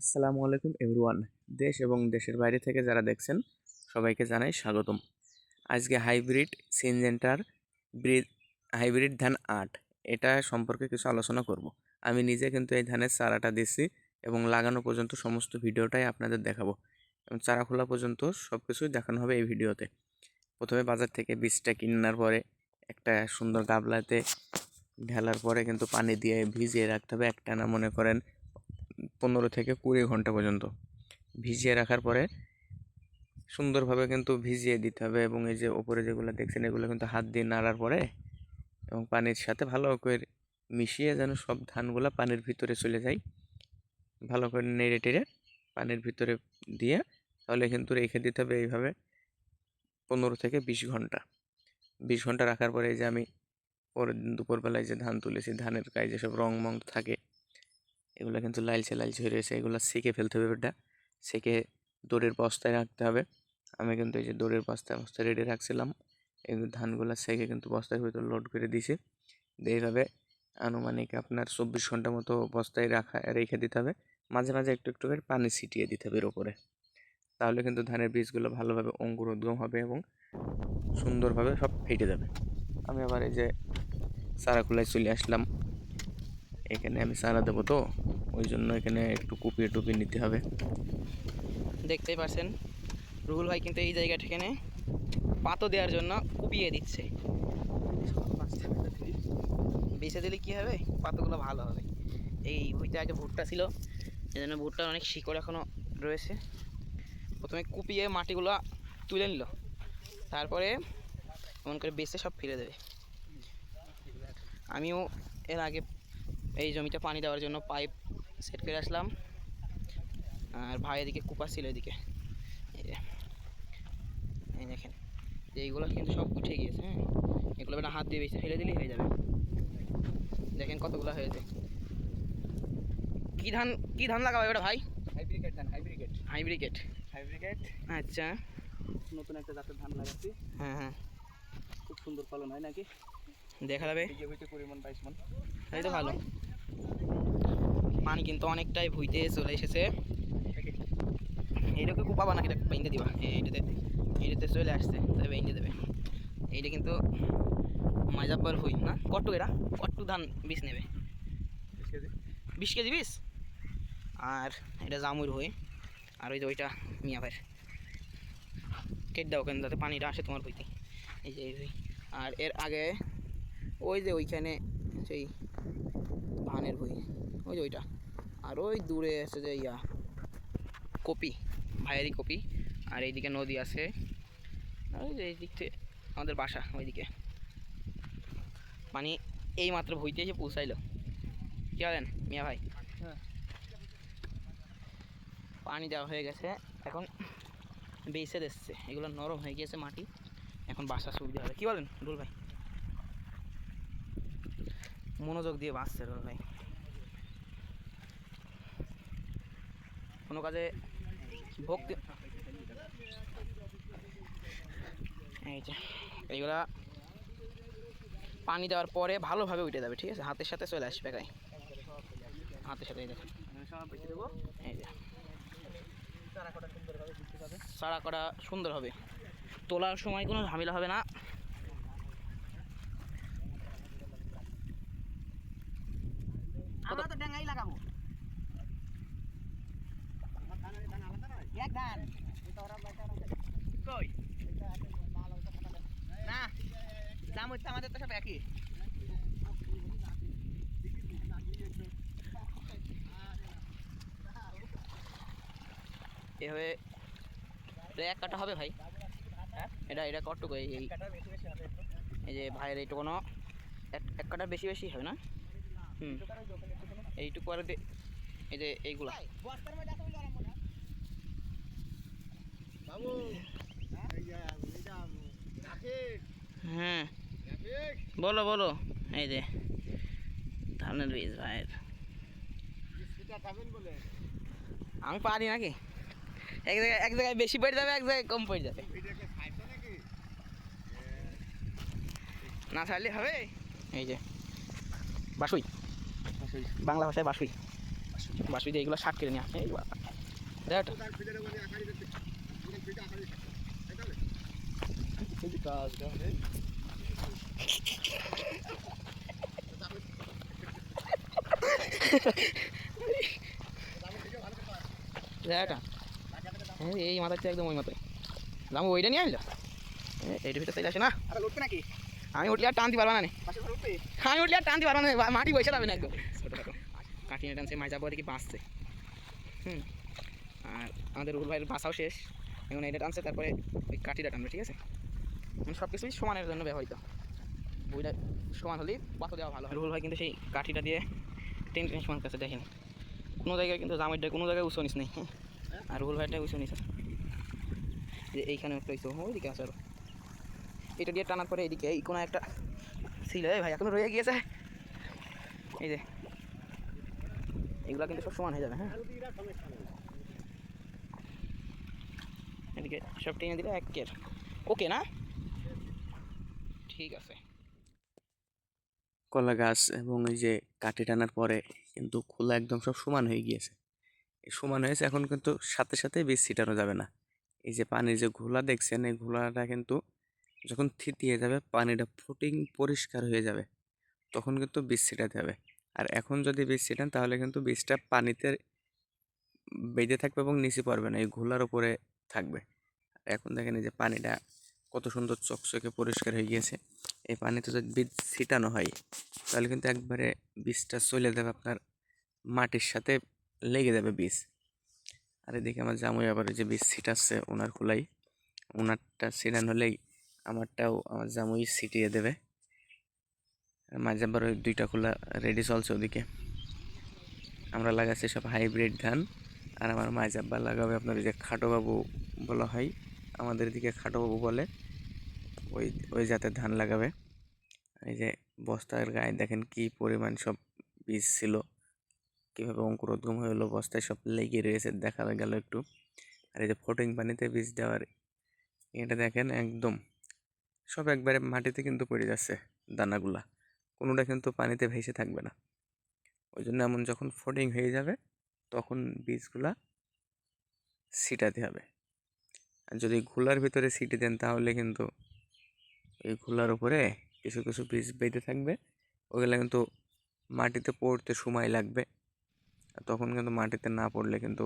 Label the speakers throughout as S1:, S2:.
S1: আসসালামু আলাইকুম এভরিওয়ান। দেশ এবং দেশের বাইরে থেকে যারা দেখছেন, সবাইকে জানাই স্বাগতম। আজকে হাইব্রিড সিনজেন্টার ব্রিড, হাইব্রিড ধান আট, এটা সম্পর্কে কিছু আলোচনা করব। আমি নিজে কিন্তু এই ধানের চারাটা দিচ্ছি এবং লাগানো পর্যন্ত সমস্ত ভিডিওটাই আপনাদের দেখাবো এবং চারা খোলা পর্যন্ত সব কিছুই দেখানো হবে এই ভিডিওতে। প্রথমে বাজার থেকে বীজটা কিনার পরে একটা সুন্দর গাবলাতে ঢালার পরে কিন্তু পানি দিয়ে ভিজিয়ে রাখতে হবে। একটানা মনে করেন পনেরো থেকে কুড়ি ঘণ্টা পর্যন্ত ভিজিয়ে রাখার পরে সুন্দরভাবে কিন্তু ভিজিয়ে দিতে হবে এবং এই যে ওপরে যেগুলো দেখছেন, এগুলো কিন্তু হাত দিয়ে নাড়ার পরে এবং পানির সাথে ভালো করে মিশিয়ে যেন সব ধানগুলো পানির ভিতরে চলে যায়। ভালো করে নেড়ে টেড়ে পানির ভিতরে দিয়ে তাহলে কিন্তু রেখে দিতে হবে এইভাবে পনেরো থেকে বিশ ঘণ্টা। বিশ ঘণ্টা রাখার পরে এই যে আমি পরের দিন দুপুরবেলায় যে ধান তুলেছি, ধানের গায়ে যেসব রং মং থাকে এগুলো কিন্তু লালচে লালচে হয়ে রয়েছে এগুলো সেকে ফেলতে হবে ওটা সেকে দড়ির বস্তায় রাখতে হবে। আমি কিন্তু এই যে দড়ির বস্তায় বস্তায় রেডি রাখছিলাম। এই ধানগুলো সেকে কিন্তু বস্তার ভিতর লোড করে দিয়েছি। দিয়ে এইভাবে আনুমানিক আপনার চব্বিশ ঘণ্টা মতো বস্তায় রাখা, রেখে দিতে হবে। মাঝে মাঝে একটু একটু করে পানি ছিটিয়ে দিতে হবে এর ওপরে তাহলে কিন্তু ধানের বীজগুলো ভালোভাবে অঙ্কুরোদ্গম হবে এবং সুন্দরভাবে সব ফেটে যাবে। আমি আবার এই যে সারাকুলায় চলে আসলাম। এখানে আমি সারা দেবো তো। ওই জন্য এখানে একটু কুপিয়ে টুপিয়ে নিতে হবে।
S2: দেখতেই পারছেন, রুহুল ভাই কিন্তু এই জায়গাটা এখানে পাতো দেওয়ার জন্য কুপিয়ে দিচ্ছে। বেছে দিলে কী হবে? পাতোগুলো ভালো হবে। এই ভুইতে আগে ভুট্টা ছিল, এই জন্য ভুট্টার অনেক শিকড় এখনও রয়েছে। প্রথমে কুপিয়ে মাটিগুলো তুলে নিল। তারপরে এমন করে বেছে সব ফিরে দেবে। আমিও এর আগে এই জমিটা পানি দেওয়ার জন্য পাইপ সেট করে আসলাম। আর ভাই এদিকে কুপা ছিল এদিকে। এই যে এই দেখেন এইগুলো কিন্তু সব উঠে গিয়েছে হ্যাঁ? এগুলো একটা হাত দিয়ে বেশি ফেলে দিলেই হয়ে যাবে। দেখেন কতগুলো হয়েছে। কি ধান কি ধান লাগাবে ওটা ভাই?
S3: হাইব্রিকেট ধান হাইব্রিকেট
S2: হাইব্রিকেট
S3: হাইব্রিকেট
S2: আচ্ছা।
S3: নতুন একটা জাতের ধান লাগাচ্ছি।
S2: হ্যাঁ হ্যাঁ।
S3: খুব সুন্দর ফলন হয় নাকি?
S2: দেখা যাবে।
S3: কুড়ি মন বাইশ মন।
S2: তাই তো ভালো। পানি কিন্তু অনেকটাই ভুইতে চলে এসেছে। এইটাকে কুপাবা নাকি এটা বেঁধে দিবা। হ্যাঁ এইটাতে এইটাতে চলে আসছে তাই বেঁধে দেবে। এইটা কিন্তু মাজাব্বার হই না? কট্টু এটা কট্টু ধান বীজ নেবে।
S3: বিশ কেজি
S2: বীজ? আর এটা জামুর হই আর ওই যে ওইটা মিয়া ভাইয়ের কেট দাও কেন যাতে পানিটা আসে তোমার হইতে এই যে এই আর এর আগে ওই যে ওইখানে সেই ধানের ভুই, ওই যে ওইটা। আর ওই দূরে আছে যে ইয়া কপি ভাইয়েরই কপি আর এইদিকে নদী আছে। আর ওই যে এই দিক থেকে আমাদের বাসা ওইদিকে। মানে এই মাত্র ভুইতে এসে পৌঁছাইলো। কী বলেন মিয়া ভাই?
S3: হ্যাঁ।
S2: পানি দেওয়া হয়ে গেছে। এখন বেসে দিচ্ছে। এগুলো নরম হয়ে গিয়েছে মাটি। এখন বাসা সুবিধা হবে। কী বলেন রুল ভাই? মনোযোগ দিয়ে বাঁচছে রুল ভাই। কোনো কাজে ভক্তি এই যে, এইগুলা পানি দেওয়ার পরে ভালোভাবে উঠে যাবে, ঠিক আছে? হাতের সাথে চলে আসবে গায়ে। হাতের সাথে যে।
S3: চারা কটা
S2: করা সুন্দর হবে। তোলার সময় কোনো ঝামেলা হবে না
S4: আমরা তো ডাঙ্গাই লাগাবো এক ধান
S2: কই না দাম হচ্ছে আমাদের তো সব একই। এভাবে এক কাটা হবে ভাই।
S3: হ্যাঁ?
S2: এটা এটা কটটুকু এই এই
S3: কাটা বেশি বেশি হবে। একটু
S2: এই যে ভাইয়ের এইটুকু এক এক কাটার বেশি বেশি হবে না? হুম।
S3: কাটা
S2: এইটুকু আর দে- এই যে এইগুলা। হ্যাঁ। বলো বলো। এই যে ধানের বীজ ভাইয়ের।
S3: বলে?
S2: আমি পারি নাকি? এক জায়গায় এক জায়গায় বেশি পড়ে যাবে এক জায়গায় কম পড়ে যাবে। না ছাড়লে হবে? এই যে বাসুই। বাংলা ভাষায় বাসুই। বাসি দিয়ে এগুলো শাক কেটে নিয়ে এই বাবা।
S3: এটা এই
S2: হ্যাঁ একদম ওই মাথায়। দাম ওইটা নিয়ে আনলো? এইটা ভিতরে আসে না?
S4: নাকি?
S2: আমি উঠলে আর টানতে পারব না নে। আমি উঠলে আর টানতে পারব না মাটি বসে যাবে না একদম। ছোটোখাটো। কাটিয়ে টানছে মাঝা পরে কি বাঁচছে। হুম। আর আমাদের রুহুল ভাইয়ের বাসাও শেষ। এখন এটা টানছে তারপরে ওই কাঠিটা টানবে ঠিক আছে? মানে সব কিছুই সমানের জন্য ব্যবহৃত। বইটা সমান হলেই পাথর দেওয়া ভালো হয়। রুহুল ভাই কিন্তু সেই কাঠিটা দিয়ে টেন টেন সমান কাছে দেখেন। কোনো জায়গায় কিন্তু জামাইটা কোনো জায়গায় উঁচু নিস নেই। আর রুহুল ভাইটা উঁচু নিছে। যে এইখানে একটা হইতো ওইদিকে আছে আরও। এটা দিয়ে টানার পরে এদিকে এই কোনো একটা ছিল। ভাই, এখনও রয়ে গিয়েছে। এই যে, এগুলো কিন্তু সব সমান হয়ে যাবে হ্যাঁ। এদিকে সব টেনে দিলে একের। ওকে না? ঠিক আছে।
S1: কলা গাছ এবং এই যে কাঠি টানার পরে কিন্তু খোলা একদম সব সমান হয়ে গিয়েছে। সমান হয়েছে এখন কিন্তু সাথে সাথে বীজ ছিটানো যাবে না। এই যে পানির যে ঘোলা দেখছেন, এই ঘোলাটা কিন্তু যখন থিতিয়ে যাবে, পানিটা ফুটিং পরিষ্কার হয়ে যাবে। তখন কিন্তু বীজ ছিটাতে হবে। আর এখন যদি বীজ ছিটান, তাহলে কিন্তু বীজটা পানিতে বেঁধে থাকবে এবং নিচে পড়বে না, এই ঘোলার উপরে থাকবে। এখন দেখেন এই যে পানিটা কত সুন্দর চকচকে পরিষ্কার হয়ে গিয়েছে। এই পানিতে যদি বীজ ছিটানো হয়, তাহলে কিন্তু একবারে বীজটা চলে যাবে আপনার মাটির সাথে লেগে যাবে বীজ। আর এদিকে আমার জামুই আবার যে বীজ ছিটাচ্ছে ওনার খোলাই। ওনারটা ছিটান হলেই আমারটাও আমার জামুই ছিটিয়ে দেবে। মাঝে আবার ওই দুইটা খোলা রেডি চলছে ওদিকে। আমরা লাগাচ্ছি সব হাইব্রিড ধান। আর আমার মাঝাব্বা লাগাবে আপনার যে খাটো বাবু বলা হয়। আমাদের দিকে খাটোবাবু বলে। ওই ওই জাতের ধান লাগাবে। এই যে বস্তার গায়ে দেখেন কি পরিমাণ সব বীজ ছিল। কীভাবে অঙ্কুরোদ্গম হলো বস্তায় সব লেগে রয়েছে, দেখা গেল একটু। আর এই যে ফোটিং পানিতে বীজ দেওয়ার এটা দেখেন একদম সব একবারে মাটিতে কিন্তু পড়ে যাচ্ছে দানাগুলা। কোনোটা কিন্তু পানিতে ভেসে থাকবে না। ওই জন্য এমন যখন ফোটিং হয়ে যাবে, তখন বীজগুলা ছিটাতে হবে। আর যদি ঘোলার ভিতরে ছিটে দেন, তাহলে কিন্তু এই খোলার উপরে কিছু কিছু বীজ বেঁধে থাকবে। ওগুলো কিন্তু মাটিতে পড়তে সময় লাগবে। তখন কিন্তু মাটিতে না পড়লে কিন্তু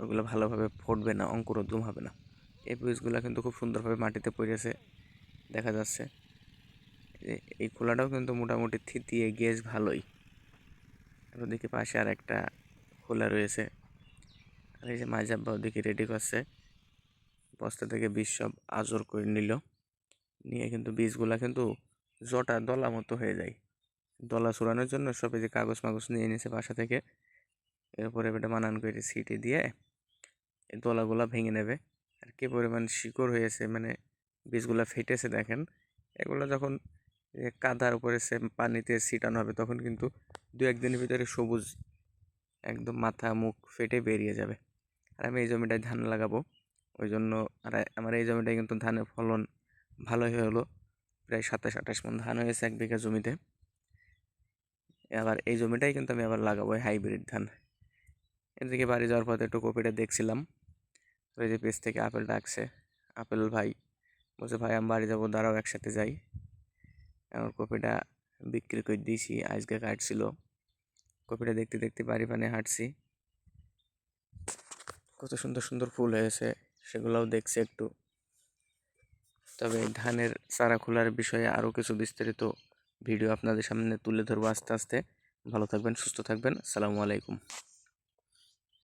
S1: ওগুলো ভালোভাবে ফুটবে না অঙ্কুরোদ্গম হবে না। এই বীজগুলো কিন্তু খুব সুন্দরভাবে মাটিতে পড়েছে, দেখা যাচ্ছে। এই খোলাটাও কিন্তু মোটামুটি থিতিয়ে গেজ ভালোই। আর ওদিকে পাশে আর একটা খোলা রয়েছে। আর এই যে মাঝাব্বা ওদিকে রেডি করছে। বস্তা থেকে বীজ সব আজর করে নিল। নিয়ে কিন্তু বীজগুলা কিন্তু জটা দলা মতো হয়ে যায়। দলা ছড়ানোর জন্য সব যে কাগজ মাগজ নিয়ে এনেছে বাসা থেকে। এরপরে এটা মানান করে সিটি দিয়ে এই দলাগুলা ভেঙে নেবে। আর কি পরিমাণ শিকড় হয়েছে মানে বীজগুলা ফেটেছে দেখেন, এগুলো যখন কাদার উপরে সে পানিতে ছিটানো হবে তখন কিন্তু দু একদিনের ভিতরে সবুজ একদম মাথা মুখ ফেটে বেরিয়ে যাবে। আর আমি এই জমিটায় ধান লাগাবো। ওই জন্য আর আমার এই জমিটায় কিন্তু ধানের ফলন ভালোই হলো। প্রায় সাতাশ, আঠাশ মন ধান হয়েছে এক বিঘা জমিতে। আবার এই জমিটাই কিন্তু আমি আবার লাগাবো হাইব্রিড ধান। এদিকে বাড়ি যাওয়ার পথে একটু কপিটা দেখছিলাম। ওই যে পেজ থেকে আপেল ডাকছে। আপেল ভাই বলছে, ভাই, আমি বাড়ি যাব, দাঁড়াও, একসাথে যাই। আমার কপিটা বিক্রি করে দিয়েছি, আজকে কাটছিল। কপিটা দেখতে দেখতে বাড়ি পানে হাঁটছি। কত সুন্দর সুন্দর ফুল হয়েছে, সেগুলোও দেখছি একটু। তবে ধানের চারা খোলার বিষয়ে আরও কিছু বিস্তারিত ভিডিও আপনাদের সামনে তুলে ধরবো আস্তে আস্তে। ভালো থাকবেন, সুস্থ থাকবেন। আসসালামু আলাইকুম।